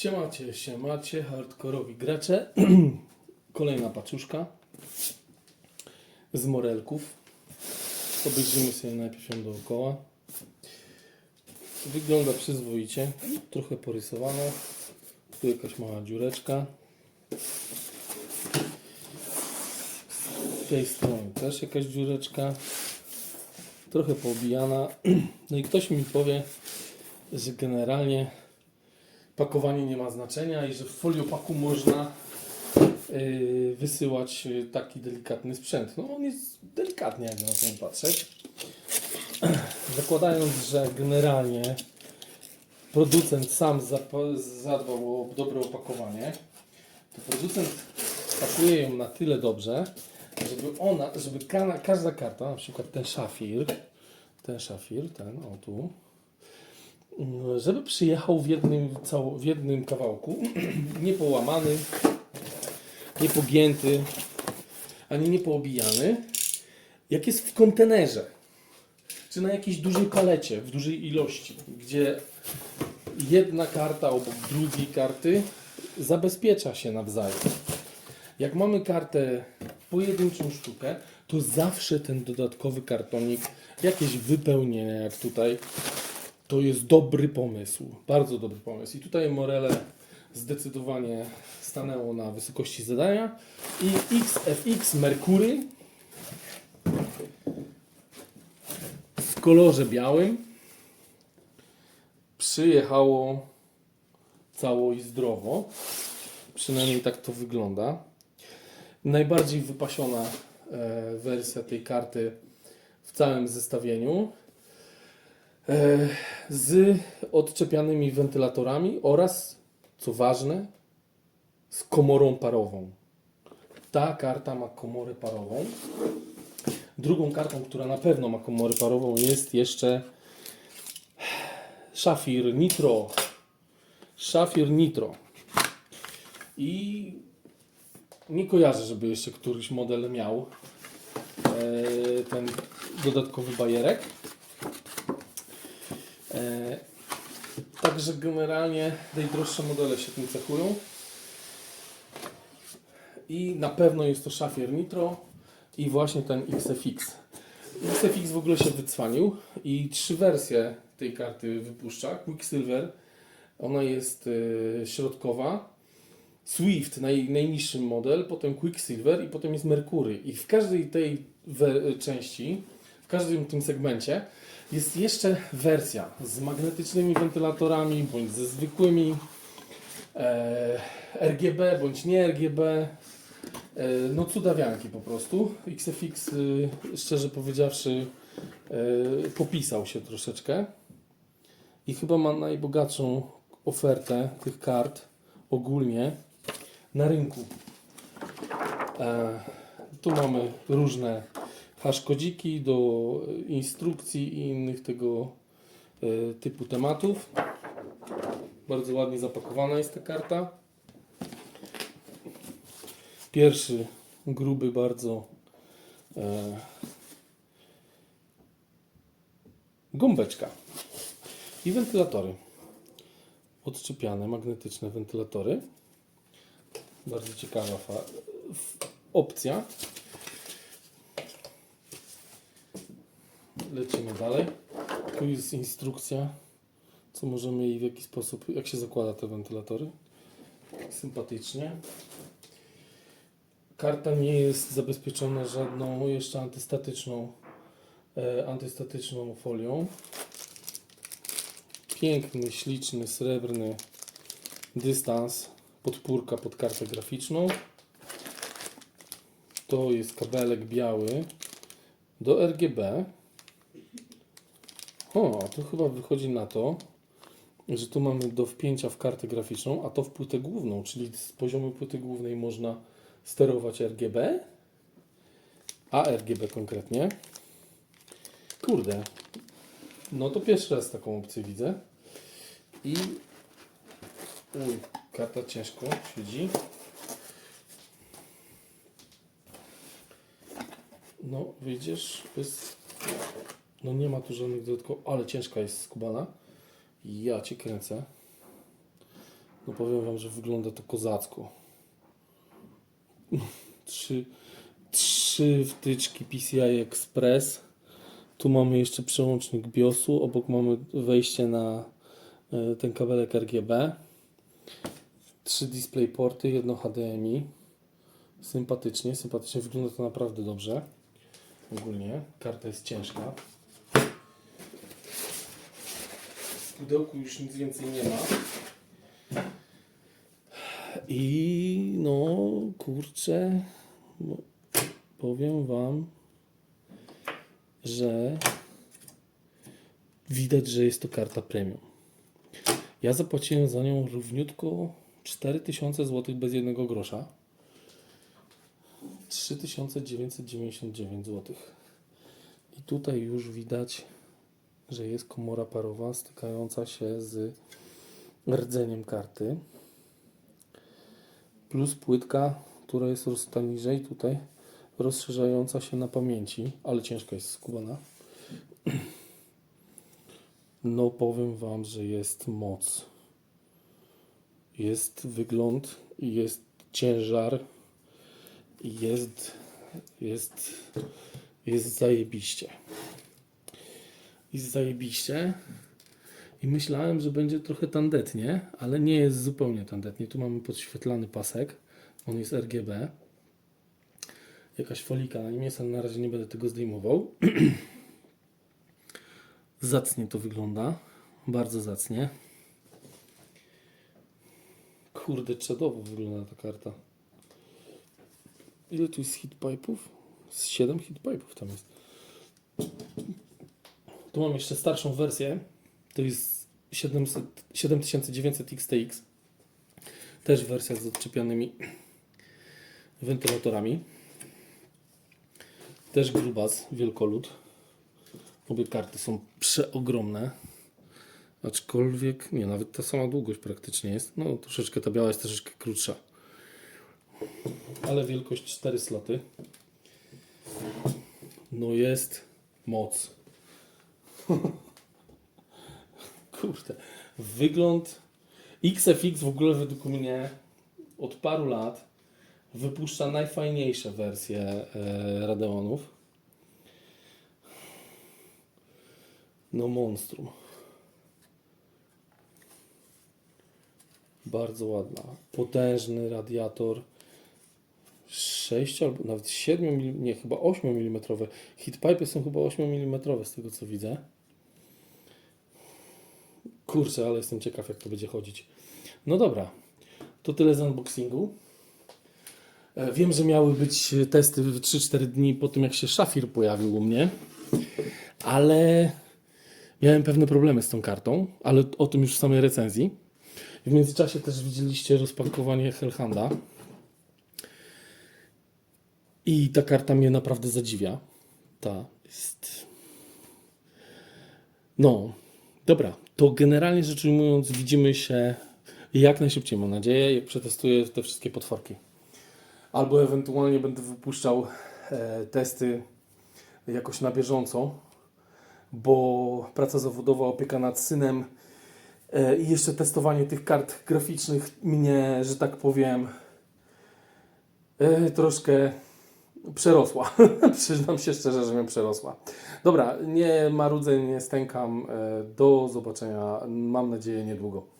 Siemacie, siemacie, hardkorowi gracze. Kolejna paczuszka z morelków. Obejrzymy sobie najpierw ją dookoła. Wygląda przyzwoicie, trochę porysowana. Tu jakaś mała dziureczka. Z tej strony też jakaś dziureczka. Trochę poobijana. No i ktoś mi powie, że generalnie pakowanie nie ma znaczenia i że w foliopaku można yy, wysyłać yy, taki delikatny sprzęt. No on jest delikatny, jak na to patrzeć. Zakładając, że generalnie producent sam zadbał o dobre opakowanie, to producent pakuje ją na tyle dobrze, żeby ona, żeby ka- każda karta, na przykład ten szafir, ten szafir, ten, o tu, żeby przyjechał w jednym, cało, w jednym kawałku, nie połamany, nie pogięty, ani nie poobijany, jak jest w kontenerze, czy na jakiejś dużej palecie, w dużej ilości, gdzie jedna karta obok drugiej karty zabezpiecza się nawzajem. Jak mamy kartę pojedynczą sztukę, to zawsze ten dodatkowy kartonik, jakieś wypełnienie, jak tutaj, to jest dobry pomysł, bardzo dobry pomysł. I tutaj Morele zdecydowanie stanęło na wysokości zadania. I XFX Mercury w kolorze białym przyjechało cało i zdrowo. Przynajmniej tak to wygląda. Najbardziej wypasiona e, wersja tej karty w całym zestawieniu z odczepianymi wentylatorami oraz, co ważne, z komorą parową. Ta karta ma komorę parową. Drugą kartą, która na pewno ma komorę parową jest jeszcze Szafir Nitro. Szafir Nitro. I nie kojarzę, żeby jeszcze któryś model miał e, ten dodatkowy bajerek. E, Także generalnie najdroższe modele się tym cechują. I na pewno jest to Szafir Nitro i właśnie ten XFX. XFX w ogóle się wycwanił i trzy wersje tej karty wypuszcza. Quicksilver, ona jest e, środkowa. Swift, naj, najniższy model, potem Quicksilver i potem jest Mercury. I w każdej tej części, w każdym tym segmencie jest jeszcze wersja z magnetycznymi wentylatorami, bądź ze zwykłymi e, RGB, bądź nie RGB. E, no cudawianki po prostu. XFX, y, szczerze powiedziawszy, e, popisał się troszeczkę. I chyba ma najbogatszą ofertę tych kart ogólnie na rynku. E, tu mamy różne haszkodziki do instrukcji i innych tego e, typu tematów. Bardzo ładnie zapakowana jest ta karta. Pierwszy gruby bardzo e, gąbeczka i wentylatory. Odczepiane magnetyczne wentylatory. Bardzo ciekawa opcja. Lecimy dalej. Tu jest instrukcja, co możemy i w jaki sposób, jak się zakłada te wentylatory. Sympatycznie. Karta nie jest zabezpieczona żadną jeszcze antystatyczną, e, antystatyczną folią. Piękny, śliczny, srebrny dystans podpórka pod kartę graficzną. To jest kabelek biały do RGB. O, to chyba wychodzi na to, że tu mamy do wpięcia w kartę graficzną, a to w płytę główną, czyli z poziomu płyty głównej można sterować RGB, a RGB konkretnie. Kurde, no to pierwszy raz taką opcję widzę. I uj, karta ciężko siedzi. No, wyjdziesz bez. No nie ma tu żadnych dodatkowych, ale ciężka jest skubana. Ja cię kręcę. No powiem Wam, że wygląda to kozacko. Trzy, trzy wtyczki PCI Express. Tu mamy jeszcze przełącznik BIOSu. Obok mamy wejście na e, ten kabelek RGB. Trzy DisplayPorty, jedno HDMI. Sympatycznie, sympatycznie. Wygląda to naprawdę dobrze. Ogólnie. Karta jest ciężka. W pudełku już nic więcej nie ma. I no, kurczę, no, powiem Wam, że widać, że jest to karta premium. Ja zapłaciłem za nią równiutko 4000 zł bez jednego grosza. 3999 zł. I tutaj już widać, że jest komora parowa stykająca się z rdzeniem karty. Plus płytka, która jest rozsta niżej tutaj, rozszerzająca się na pamięci, ale ciężko jest skubana. No powiem Wam, że jest moc. Jest wygląd, jest ciężar, jest, jest, jest zajebiście. Jest zajebiście. I myślałem, że będzie trochę tandetnie, ale nie jest zupełnie tandetnie. Tu mamy podświetlany pasek. On jest RGB. Jakaś folika na nim jest, ale na razie nie będę tego zdejmował. zacnie to wygląda. Bardzo zacnie. Kurde, czadowo wygląda ta karta. Ile tu jest hitpipe'ów? Z 7 hitpipe'ów tam jest. Tu mam jeszcze starszą wersję. To jest 700, 7900 XTX. Też wersja z odczepianymi wentylatorami. Też grubas, wielkolud. Obie karty są przeogromne. Aczkolwiek, nie, nawet ta sama długość praktycznie jest. No, troszeczkę ta biała jest troszeczkę krótsza. Ale wielkość 4 sloty. No jest moc. Kurde. Wygląd XFX w ogóle według mnie od paru lat wypuszcza najfajniejsze wersje e, Radeonów. No monstrum. Bardzo ładna. Potężny radiator. 6 albo nawet 7 mm, nie, chyba 8 mm. Hitpipe są chyba 8 mm z tego co widzę. Kurczę, ale jestem ciekaw jak to będzie chodzić. No dobra, to tyle z unboxingu. E, Wiem, że miały być testy w 3-4 dni po tym jak się szafir pojawił u mnie, ale miałem pewne problemy z tą kartą, ale o tym już w samej recenzji. W międzyczasie też widzieliście rozpakowanie Hellhanda. I ta karta mnie naprawdę zadziwia. Ta jest. No, dobra. To generalnie rzecz ujmując, widzimy się jak najszybciej, mam nadzieję, jak przetestuję te wszystkie potworki. Albo ewentualnie będę wypuszczał e, testy jakoś na bieżąco, bo praca zawodowa, opieka nad synem e, i jeszcze testowanie tych kart graficznych mnie, że tak powiem, e, troszkę przerosła. Przyznam się szczerze, że mnie przerosła. Dobra, nie marudzę, nie stękam. E, Do zobaczenia, mam nadzieję, niedługo.